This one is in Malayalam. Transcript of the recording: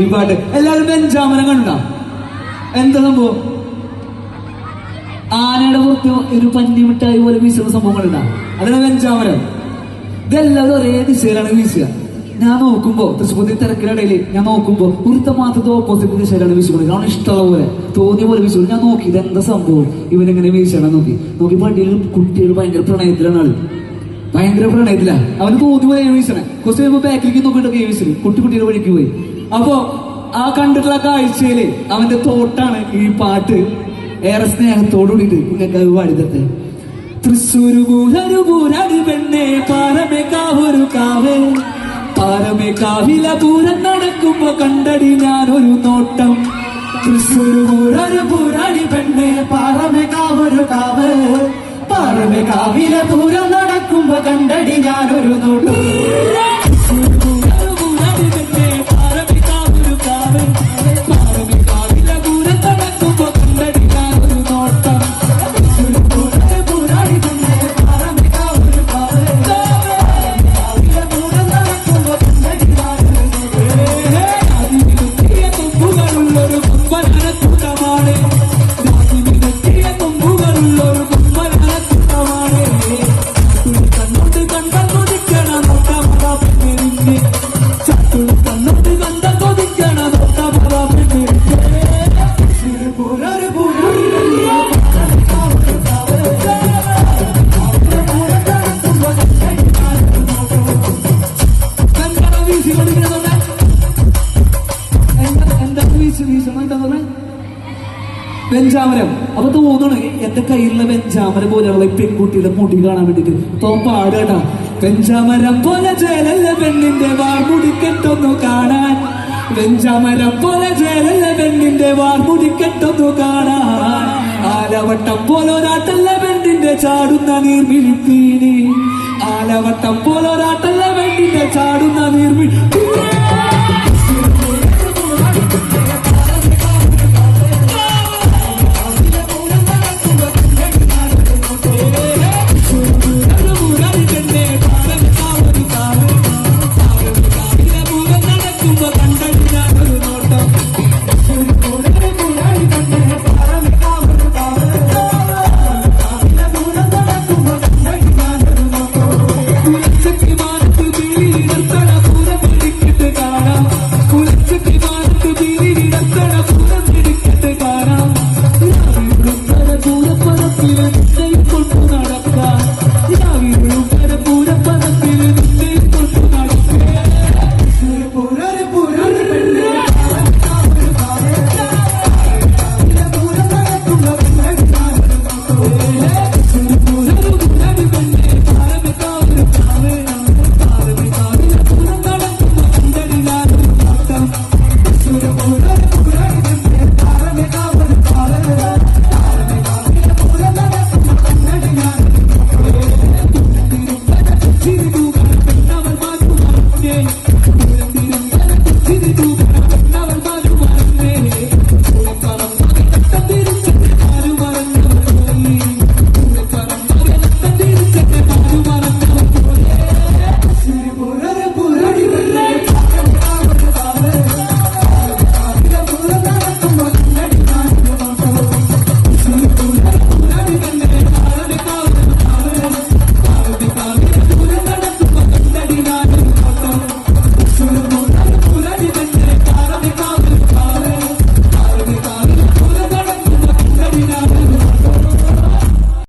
ഈ പാട്ട്. എല്ലാവരും ബെഞ്ചാമനം കണ്ട? എന്താ സംഭവം? ആനയുടെ പുറത്ത് ഒരു പഞ്ഞി മിഠായി പോലെ വീശുന്ന സംഭവങ്ങളുണ്ടാ അതാണ് ബെഞ്ചാമനം. ഇതെല്ലാവരും ഒരേ ദിശയിലാണ് വീശുക. ഞാൻ നോക്കുമ്പോ തൃശ്ശൂർ തിരക്കിനിടയിൽ ഞാൻ നോക്കുമ്പോ ഒരുത്ത മാത്രത്തെ ഓപ്പോസിറ്റ് ദിശയിലാണ് വീശുന്നത്. കാരണം ഇഷ്ടമുള്ള പോലെ തോന്നിയ പോലെ വീശുന്നത്. ഞാൻ നോക്കി ഇത് എന്താ സംഭവം? ഇവനെങ്ങനെ വീശണം നോക്കി. നോക്കി പണ്ടിയിൽ കുട്ടികൾ ഭയങ്കര പ്രണയത്തിലാണ് ആൾ. ഭയങ്കര പ്രണയത്തിലാണ് അവന് തോന്നി പോലെ വീശണേ. കുറച്ച് കഴിയുമ്പോ ബാക്കിലേക്ക് നോക്കിയിട്ടൊക്കെ വീശുന്നത് കുട്ടി കുട്ടിയുടെ വഴിക്ക് പോയി. അപ്പോ ആ കണ്ടിട്ടുള്ള കാഴ്ചയിൽ അവന്റെ തോട്ടാണ് ഈ പാട്ട്. ഏറെ സ്നേഹത്തോടുകൂടിയിട്ട് നിങ്ങൾക്ക് കാവില പൂരം നടക്കുമ്പോ കണ്ടടി ഞാനൊരു നോട്ടം. തൃശ്ശൂർ പൂരൊരു പാറമേ കാവൊരു കാവ്. പാറമേ പൂരം നടക്കുമ്പോ കണ്ടടി നോട്ടം. വെഞ്ചാമരം അപ്പൊ തോന്നണ എന്റെ കയ്യിലുള്ള വെഞ്ചാമരം പോലെയുള്ള പെൺകുട്ടിയുടെ മുടി കാണാൻ വേണ്ടിട്ട് തോ പാടേട്ടാ വെഞ്ചാമരം പോലെ ചേലല്ല പെണ്ണിന്റെ വാർമുടിക്കെട്ടൊന്നു കാണാൻ. വെഞ്ചാമരം പോലെ ചേലല്ല പെണ്ണിന്റെ വാർമുടിക്കെട്ടൊന്നു കാണാൻ. ആലവട്ടം പോലെ ഒരാട്ടല്ല പെണ്ണിന്റെ ചാടുന്ന നീർമിഴിപ്പീനി ആലവട്ടം പോലെ